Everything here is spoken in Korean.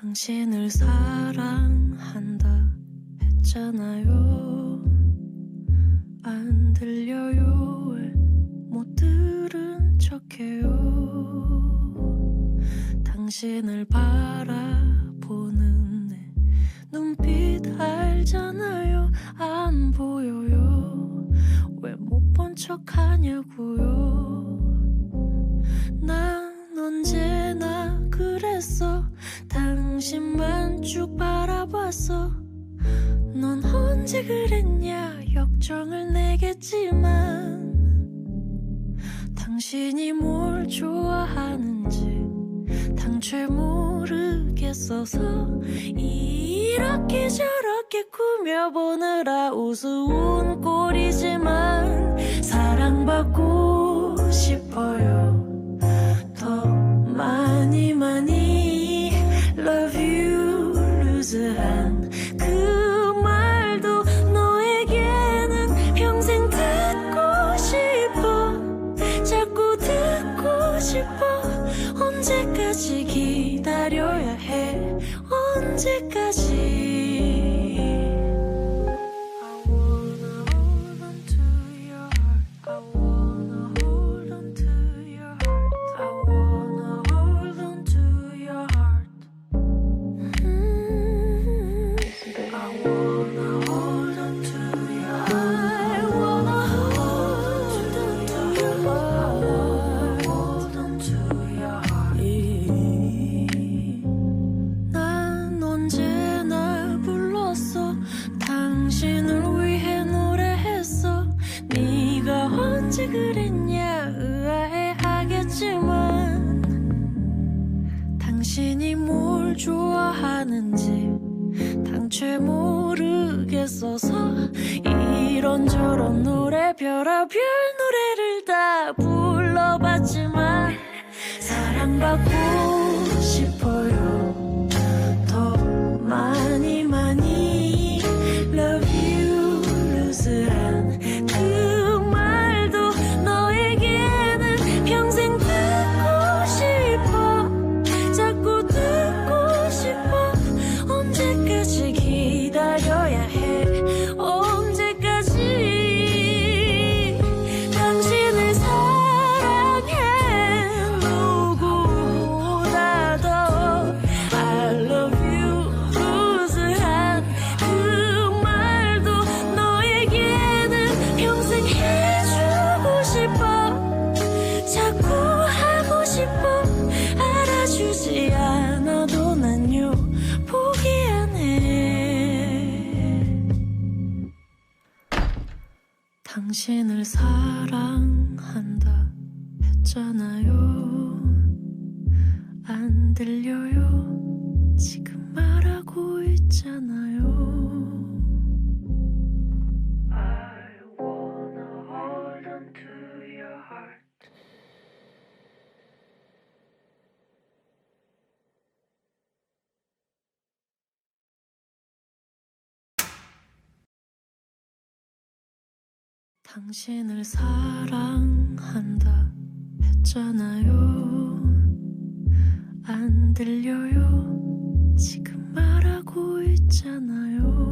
당신을 사랑한다 했잖아요. 안 들려요. 왜못 들은 척해요. 당신을 바라보는 내 눈빛 알잖아요. 안 보여요. 왜 못 본 척하냐고요. 난 언제나 그랬어. 당신만 쭉 바라봤어. 넌 언제 그랬냐 역정을 내겠지만 당신이 뭘 좋아하는지 당최 모르겠어서 이렇게 저렇게 꾸며보느라 우스운 꼴이지만 사랑받고 언 그랬냐? 의아해 하겠지만 당신이 뭘 좋아하는지 당최 모르겠어서 이런저런 노래 별의별 노래를 다 불러봤지만 사랑받고 당신을 사랑한다 했잖아요. 안 들려요. 지금 말하고 있잖아 당신을 사랑한다 했잖아요. 안 들려요. 지금 말하고 있잖아요.